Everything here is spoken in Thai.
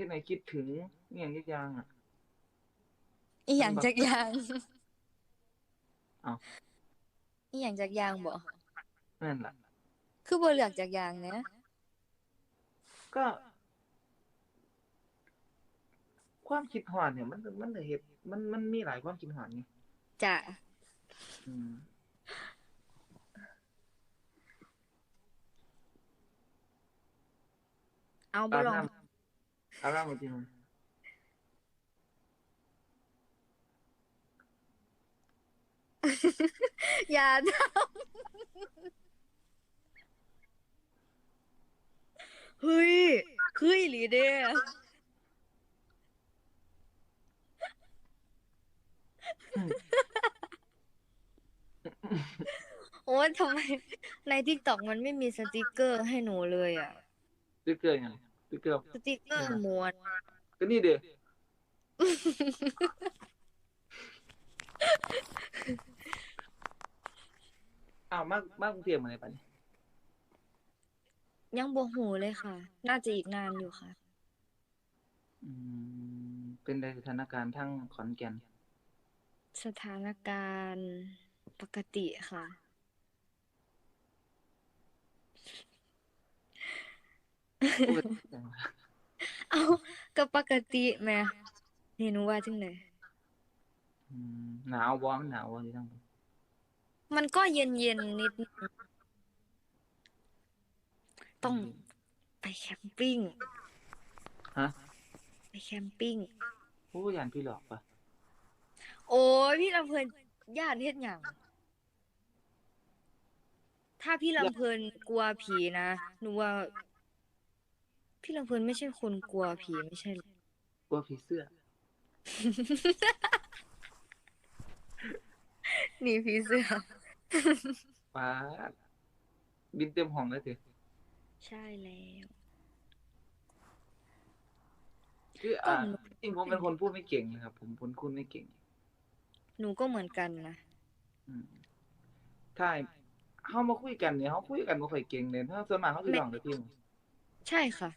ฮ็ดให้คิดถึงอหย่างจักอย่างอะอีหยังจักอย่างเอ้าอีหยังจักอย่างบ่นั่นล่ะคือบ่เลือกจักอย่างแหนะก็ ความคิดฮอดเนี่ย มันมันก็เฮ็ดมันมันมีหลายความคิดฮอดไงจ้ะอืมเอาบ่อาบลอง น้ำอาบน้ำบ่จริงอย่าทำเฮ้ยคืออีหลีเด้โอ้ยทำไมใน TikTok มันไม่มีสติกเกอร์ให้หนูเลยอะ สติ๊กเกอร์หยัง สติ๊กเกอร์สติกเกอร์ม้วนก็นี่เด้อ้าวมามากรุงเทพมาเลยปะเนี่ยยังบ่หูเลยค่ะ น่าจะอีกนานอยู่ค่ะ อืม เป็นในสถานการณ์ทั้งขอนแก่น สถานการณ์ปกติค่ะ พูดจังวะเอาก็ปกติแหม่นี่หนูว่าจังได๋อืมหนาวบ่มันหนาวบ่อยู่ทั้งมันก็เย็นๆนิดนึงต้องไปแคมปิ้ง ฮะไปแคมปิ้งโอ้ยานพี่หลอกปะโอ้ยพี่ลำเพลินย่านเฮ็ดหยังถ้าพี่ลำเพลินกลัวผีนะหนูว่า พี่ลำเพลินไม่ใช่คนกลัวผีไม่ใช่เหรอกลัวผีเสื้อ หนีผีเสื้อป้าดบินเต็มห้องเลยสิใช่แล้ว คืออ่าก็หนูจริงผมเป็นคนพูดไม่เก่งนะครับ ผมพูดคุณไม่เก่ง หนูก็เหมือนกันนะอืมถ้าเฮามาคุยกันเนี่ยเฮาคุยกันบ่ค่อยเก่งเลยถ้าส่วนมากเฮาสิร้องแต่เพลงใช่ค่ะ